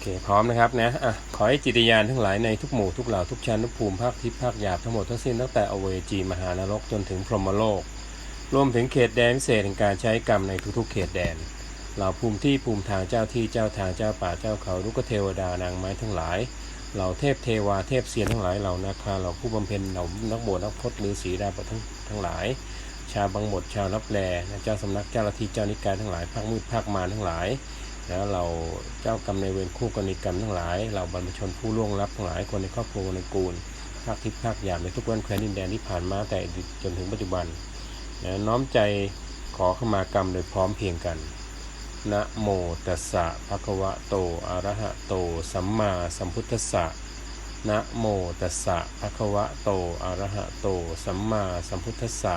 เคพร้อมนะครับนะอะขอให้จิตญาณทั้งหลายในทุกหมู่ทุกเหล่าทุกชั้นทุกภูมิภาคทิพย์ภาคหยาบทั้งหมดทั้งสิ้นตั้งแต่อเวจีมหานรกจนถึงพรหมโลก รวมถึงเขตแดนพิเศษแห่งการใช้กรรมในทุกๆ เขตแดนเหล่าภูมิที่ภูมิทางเจ้าที่เจ้าทางเจ้าป่าเจ้าเขาลูกเทวดานางไม้ทั้งหลายเหล่าเทพเทวาเทพเสียนทั้งหลายเหล่านาคาเหล่าผู้บำเพ็ญเหล่านักบวชนักพจน์ฤาษีดาบททั้งทั้งหลาย ชาวบังหมดชาวรับแลเจ้าสำนักเจ้าลัทธิเจ้านิกายทั้งหลายภาคมืดภาคมารทั้งหลาย แล้วเราเจ้ากรรมในเวรคู่กรณีกรรมทั้งหลาย เราบรรพชนผู้ล่วงลับทั้งหลายคนในครอบครัวในกูลภาคทิพย์ภาคหยาบในทุกวันแคว้นดินแดนที่ผ่านมาแต่จนถึงปัจจุบันนะน้อมใจขอขมากรรมโดยพร้อมเพียงกันนะโมตัสสะภะคะวะโตอะระหะโต สัมมาสัมพุทธัสสะนะโมตัสสะภะคะวะโตอะระหะโต สัมมาสัมพุทธัสสะ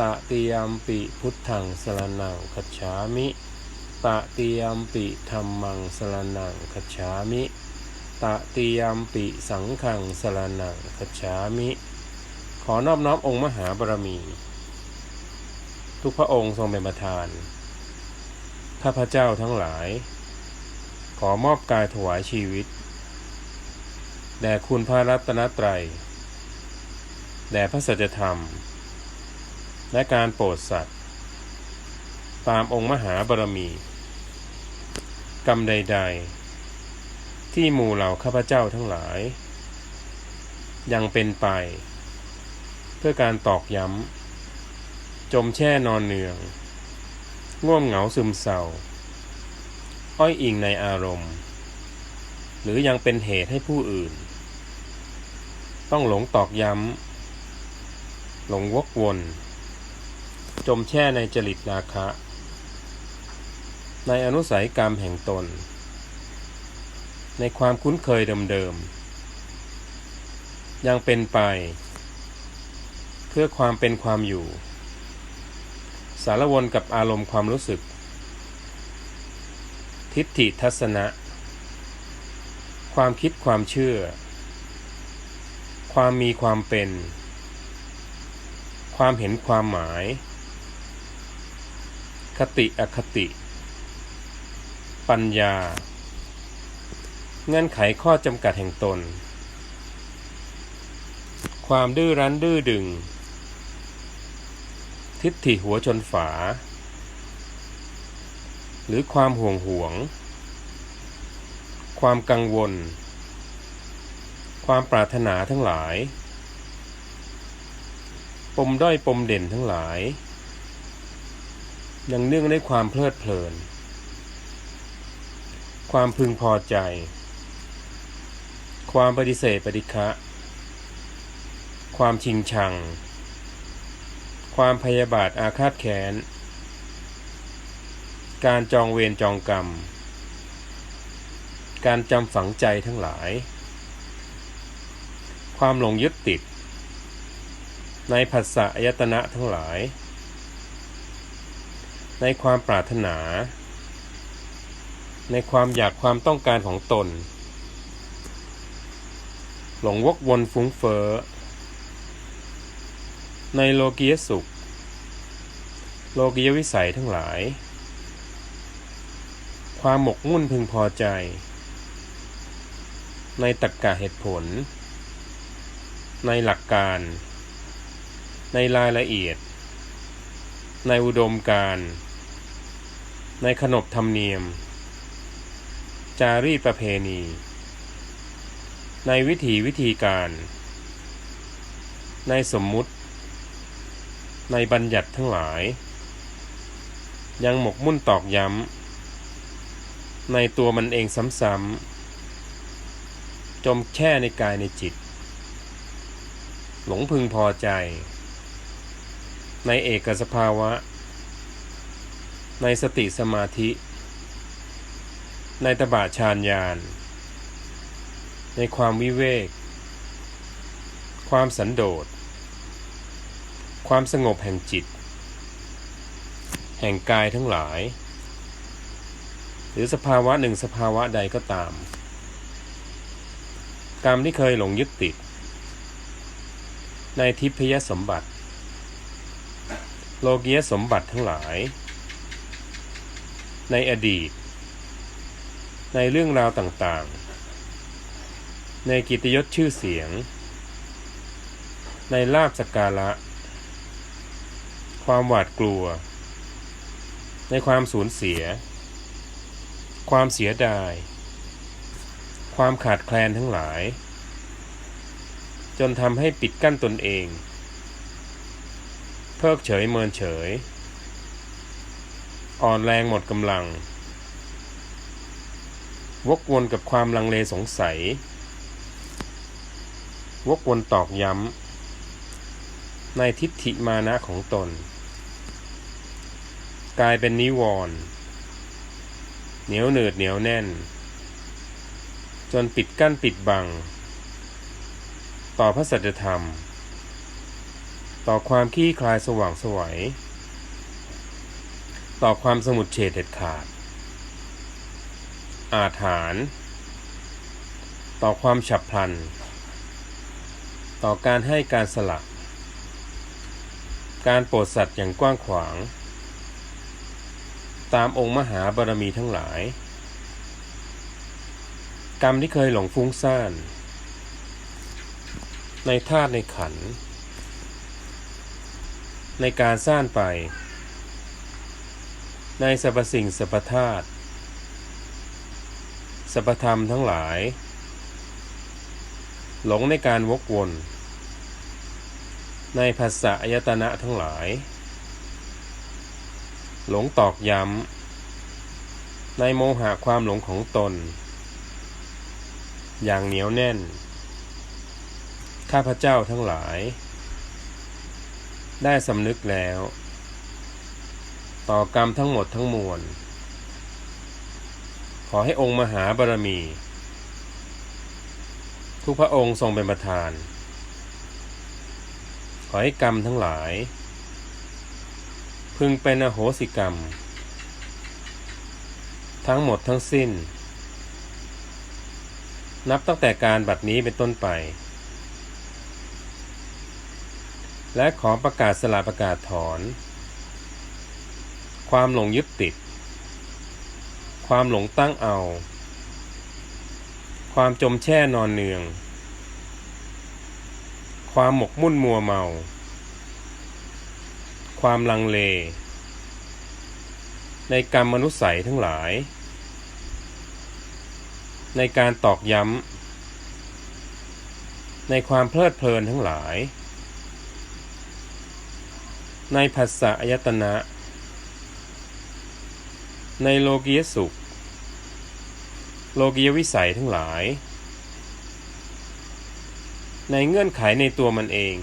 ตติยมปิพุทธังสรนังคัจามิตติยมปิธัมมังสรนังคัจามิตติยมปิสังฆังสรนังคัจามิ ขอนอบน้อมองค์มหาบารมี ทุกพระองค์ทรงเป็นประธาน ข้าพเจ้าทั้งหลาย ขอมอบกายถวายชีวิต แด่คุณพระรัตนตรัย แด่พระสัจธรรม และการโปรดสัตว์ ตามองค์มหาบารมี กรรมใด ๆ ที่หมู่เหล่าข้าพเจ้าทั้งหลาย ยังเป็นไป เพื่อการตอกย้ำ จมแช่นอนเนือง ง่วมเหงาซึมเศร้า อ้อยอิงในอารมณ์ หรือยังเป็นเหตุให้ผู้อื่น ต้องหลงตอกย้ำหลงวกวน จมแช่ในจริตราคะ ในอนุสัยกรรมแห่งตน ในความคุ้นเคยเดิมๆ ยังเป็นไป เพื่อความเป็นความอยู่ สารวนกับอารมณ์ความรู้สึก ทิฏฐิทัศนะ ความคิดความเชื่อ ความมีความเป็นความเห็นความหมาย คติอคติ ปัญญา เงื่อนไขข้อจำกัดแห่งตน ความดื้อรั้นดื้อดึง ทิฏฐิหัวชนฝา หรือความห่วงห่วง ความกังวล ความปรารถนาทั้งหลาย ปมด้อยปมเด่นทั้งหลาย ยังเนื่องในความเพลิดเพลิน ความพึงพอใจ ความปฏิเสธปฏิฆะความชิงชัง ความพยาบาทอาฆาตแค้น การจองเวรจองกรรม การจำฝังใจทั้งหลาย ความหลงยึดติด ในผัสสะอายตนะทั้งหลาย ในความปรารถนา ในความอยากความต้องการของตน หลงวกวนฟุ้งเฟ้อ ในโลกียสุข โลกียวิสัยทั้งหลาย ความหมกมุ่นพึงพอใจ ในตรรกกะเหตุผล ในหลักการในรายละเอียด ในอุดมการณ์ ในขนบธรรมเนียม จารีประเพณี ในวิถีวิธีการ ในสมมุติ ในบัญญัติทั้งหลาย ยังหมกมุ่นตอกย้ำ ในตัวมันเองซ้ำๆ จมแช่ในกายในจิต หลงพึงพอใจ ในเอกสภาวะ ในสติสมาธิ ในตบะฌานญาณ ในความวิเวก ความสันโดษ ความสงบแห่งจิต แห่งกายทั้งหลาย หรือสภาวะหนึ่งสภาวะใดก็ตาม กรรมที่เคยหลงยึดติด ในทิพยสมบัติ โลกียสมบัติทั้งหลาย ในอดีต ในเรื่องราวต่างๆ ในกิตยศชื่อเสียง ในลาบสกการะ ความหวาดกลัว ในความสูญเสีย ความเสียดาย ความขาดแคลนทั้งหลาย จนทำให้ปิดกั้นตนเอง เพิกเฉยเมินเฉย อ่อนแรงหมดกำลัง วกวนกับความลังเลสงสัย วกวนตอกย้ำ ในทิฏฐิมานะของตน กลายเป็นนิวรณ์เหนียวหนืดเหนียวแน่น จนปิดกั้นปิดบัง ต่อพระสัจธรรม ต่อความขี้คลายสว่างสวัย ต่อความสมุดเฉดเด็ดขาด อาถารต่อความฉับพลัน ต่อการให้การสละการโปรดสัตว์อย่างกว้างขวาง ตามองค์มหาบารมีทั้งหลาย กรรมที่เคยหลงฟุ้งซ่าน ในธาตุในขัน ในการสร้างไป ในสรรพสิ่งสรรพธาตุสรรพธรรมทั้งหลาย หลงในการวกวน ในภาษาอายตนะทั้งหลาย หลงตอกย้ำ ในโมหะความหลงของตน อย่างเหนียวแน่น ข้าพเจ้าทั้งหลาย ได้สำนึกแล้ว ต่อกรรมทั้งหมดทั้งมวล ขอให้องค์มหาบารมี ทุกพระองค์ทรงเป็นประธาน ขอให้กรรมทั้งหลาย พึงเป็นอโหสิกรรม ทั้งหมดทั้งสิ้น นับตั้งแต่การบัดนี้เป็นต้นไป และขอประกาศสละประกาศถอน ความหลงยึดติด ความหลงตั้งเอา ความจมแช่นอนเนือง ความหมกมุ่นมัวเมา ความลังเล ในกรรมมนุษย์ใสทั้งหลาย ในการตอกย้ำ ในความเพลิดเพลินทั้งหลาย ในภาษาอายตนะ ในโลกียสุข โลกียวิสัยทั้งหลาย ในเงื่อนไขในตัวมันเอง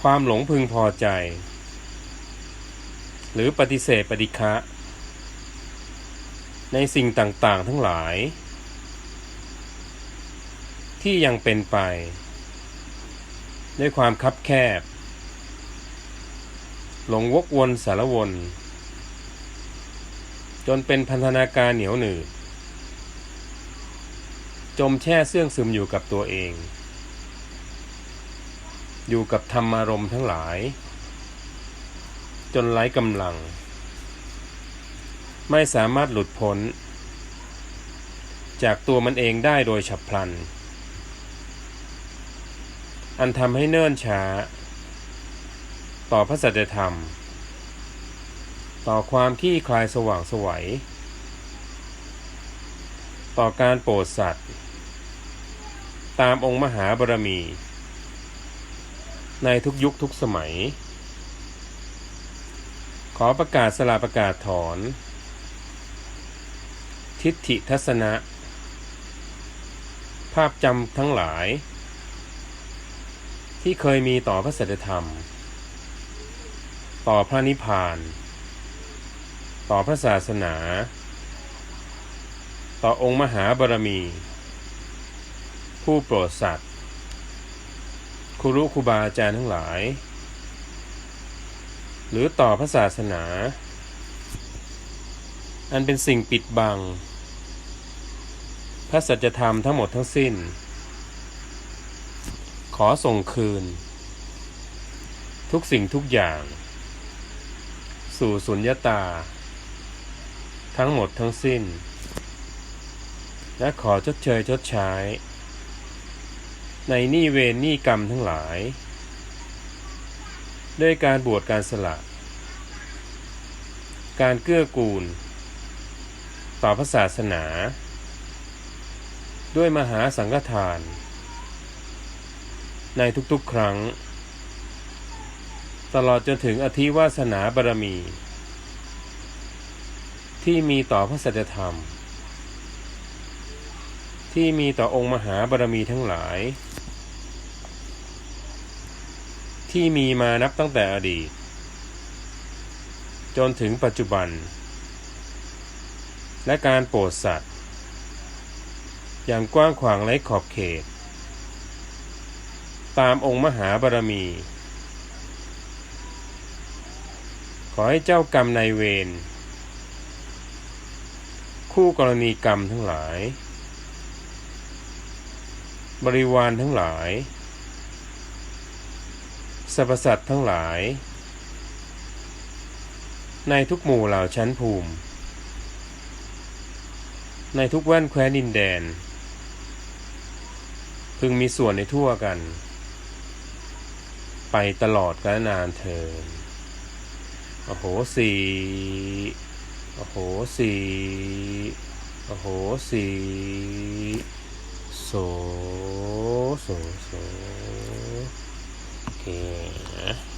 ความหลงพึงพอใจ หรือปฏิเสธปฏิฆะในสิ่งต่างๆทั้งหลาย ที่ยังเป็นไป ด้วยความคับแคบ หลงวกวนสารวน จนเป็นพันธนาการเหนียวหนืดจมแช่เสื่องซึมอยู่กับตัวเอง อยู่กับธรรมารมณ์ทั้งหลาย จนไร้กำลัง ไม่สามารถหลุดพ้น จากตัวมันเองได้โดยฉับพลัน อันทำให้เนิ่นช้า ต่อพระสัจธรรม ต่อความที่คลายสว่างสวัย ต่อการโปรดสัตว์ ตามองค์มหาบารมี ในทุกยุคทุกสมัย ขอประกาศสลาประกาศถอน ทิฏฐิทัศนะ ภาพจำทั้งหลาย ที่เคยมีต่อพระสัจธรรม ต่อพระนิพพาน ต่อพระศาสนา ต่อองค์มหาบารมี ผู้โปรดสัตว์ครูรุครูบาอาจารย์ทั้งหลาย หรือต่อพระศาสนา อันเป็นสิ่งปิดบัง พระสัจธรรมทั้งหมดทั้งสิ้น ขอส่งคืน ทุกสิ่งทุกอย่าง สู่สุญญตา ทั้งหมดทั้งสิ้น และขอชดเชยชดใช้ ในนี้เวรนี้กรรมทั้งหลาย ด้วยการบวชการสละ การเกื้อกูล ต่อพระศาสนา ด้วยมหาสังฆทาน ในทุกๆครั้ง ตลอดจนถึงอธิวาสนาบารมี ที่มีต่อพระสัจธรรม ที่มีต่อองค์มหาบารมีทั้งหลาย ที่มีมานับตั้งแต่อดีต จนถึงปัจจุบัน และการโปรดสัตว์ อย่างกว้างขวางไร้ขอบเขต ตามองค์มหาบารมี ขอให้เจ้ากรรมนายเวร คู่กรณีกรรมทั้งหลาย บริวารทั้งหลายสรรพสัตว์ทั้งหลาย ในทุกหมู่เหล่าชั้นภูมิ ในทุกแว่นแคว้นดินแดน พึงมีส่วนในทั่วกัน ไปตลอดกาลนานเทินโอ้โหสี่ โอ้โหสีโอ้โหสีโส โส โส โอเคนะ